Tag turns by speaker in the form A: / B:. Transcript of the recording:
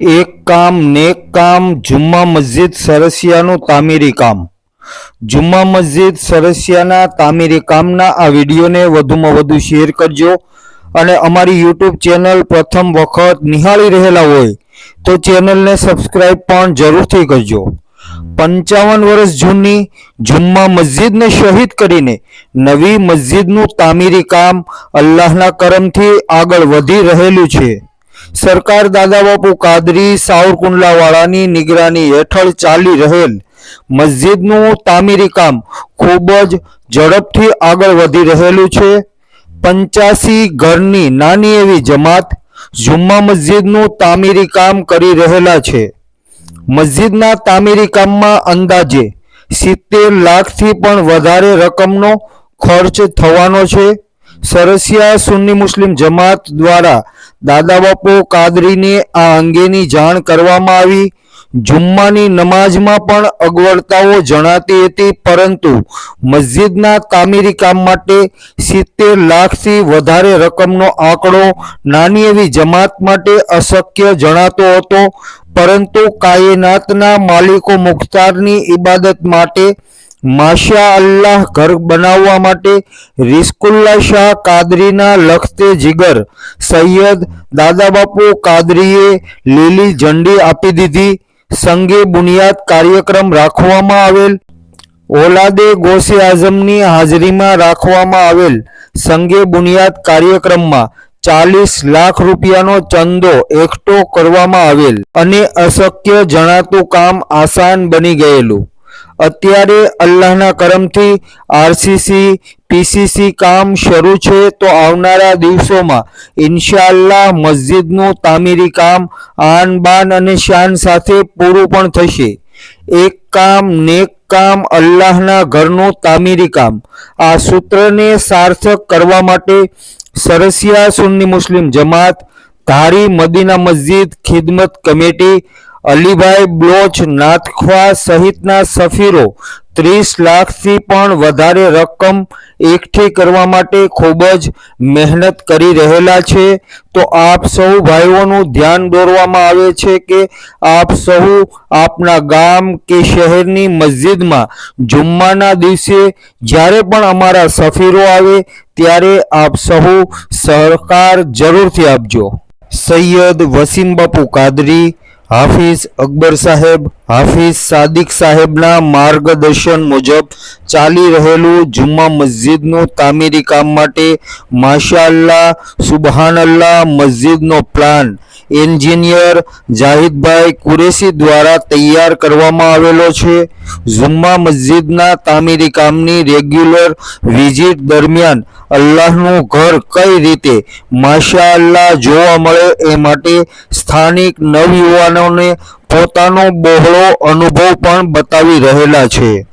A: એક કામ, નેક કામ, જુમ્મા મસ્જિદ સરસિયાનું તામીરી કામ. જુમ્મા મસ્જિદ સરસિયાના તામીરી કામના આ વિડીયોને વધુમાં વધુ શેર કરજો અને અમારી યુટ્યુબ ચેનલ પ્રથમ વખત નિહાળી રહેલા હોય તો ચેનલને સબસ્ક્રાઇબ પણ જરૂરથી કરજો. પંચાવન વર્ષ જૂની જુમ્મા મસ્જિદને શહીદ કરીને નવી મસ્જિદનું તામીરી કામ અલ્લાહના કરમથી આગળ વધી રહેલું છે. સરકાર દાદા બાપુ કાદરી સાવરકુંડલાવાળાની નિગરાની હેઠળ ચાલી રહેલ મસ્જિદનું તામીરી કામ ખૂબ જ ઝડપથી આગળ વધી રહેલું છે. પંચ્યાસી ઘરની નાની એવી જમાત જુમ્મા મસ્જિદનું તામીરી કામ કરી રહેલા છે. મસ્જિદના તામીરી કામમાં અંદાજે સિત્તેર લાખથી પણ વધારે રકમનો ખર્ચ થવાનો છે. સરસિયા સુન્ની મુસ્લિમ જમાત દ્વારા દાદા બાપુ કાદરીને આ અંગેની જાણ કરવામાં આવી. જુમ્માની નમાઝમાં પણ અગવડતાઓ જણાતી હતી, પરંતુ મસ્જિદના તામીરી કામ માટે સિત્તેર લાખથી વધારે રકમનો આંકડો નાની એવી જમાત માટે અશક્ય જણાતો હતો. પરંતુ કાયનાતના માલિકો મુખ્તારની ઇબાદત માટે માશા અલ્લાહ ઘર બનાવવા માટે રિસ્કુલ્લા શાહ કાદરીના લખતે જીગર. સૈયદ દાદા બાપુ કાદરીએ લીલી ઝંડી આપી દીધી. સંગે બુનિયાદ કાર્યક્રમ રાખવામાં આવેલ. ઓલાદે ગોસે આઝમની હાજરીમાં રાખવામાં આવેલ. સંગે બુનિયાદ કાર્યક્રમમાં ચાલીસ લાખ રૂપિયાનો ચંદો એકઠો કરવામાં આવેલ અને અશક્ય જણાતું કામ આસાન બની ગયેલું. અત્યારે અલ્લાહના કરમથી આરસીસી, પીસીસી કામ શરૂ છે તો આવનારા દિવસોમાં ઇન્શાલ્લાહ મસ્જિદનું તામીરી કામ આન બાન અને શાન સાથે પૂરું પણ થશે. એક કામ, નેક કામ, અલ્લાહના ઘરનું તામીરી કામ. આ સૂત્રને સાર્થક કરવા માટે સરસિયા સુન્ની મુસ્લિમ જમાત, ધારી મદીના મસ્જિદ ખિદમત કમિટી અલીભાઈ બ્લોચ નાથખવા સહિતના સફીરો ત્રીસ લાખથી પણ વધારે રકમ એકઠી કરવા માટે ખૂબ જ મહેનત કરી રહેલા છે. તો આપ સૌ ભાઈઓનું ધ્યાન દોરવામાં આવે છે કે આપ સૌ આપના ગામ કે શહેરની મસ્જિદમાં જુમ્માના દિવસે જ્યારે પણ અમારા સફીરો આવે ત્યારે આપ સહુ સહકાર જરૂરથી આપજો. સૈયદ વસીમ બાપુ કાદરી હાફિઝ અકબર સાહેબ, હાફિઝ સાદિક સાહેબના માર્ગદર્શન મુજબ ચાલી રહેલું જુમ્મા મસ્જિદનું તામીરી કામ માટે માશાલ્લા સુબહાનલ્લા મસ્જિદનો પ્લાન એન્જિનિયર જાહિદભાઈ કુરેશી દ્વારા તૈયાર કરવામાં આવેલો છે. જુમ્મા મસ્જિદના તામીરી કામની રેગ્યુલર વિઝિટ દરમિયાન અલ્લાહનું ઘર કઈ રીતે માશા અલ્લાહ જોવા મળે એ માટે સ્થાનિક નવયુવાનોને પોતાનો બહોળો અનુભવ પણ બતાવી રહેલા છે.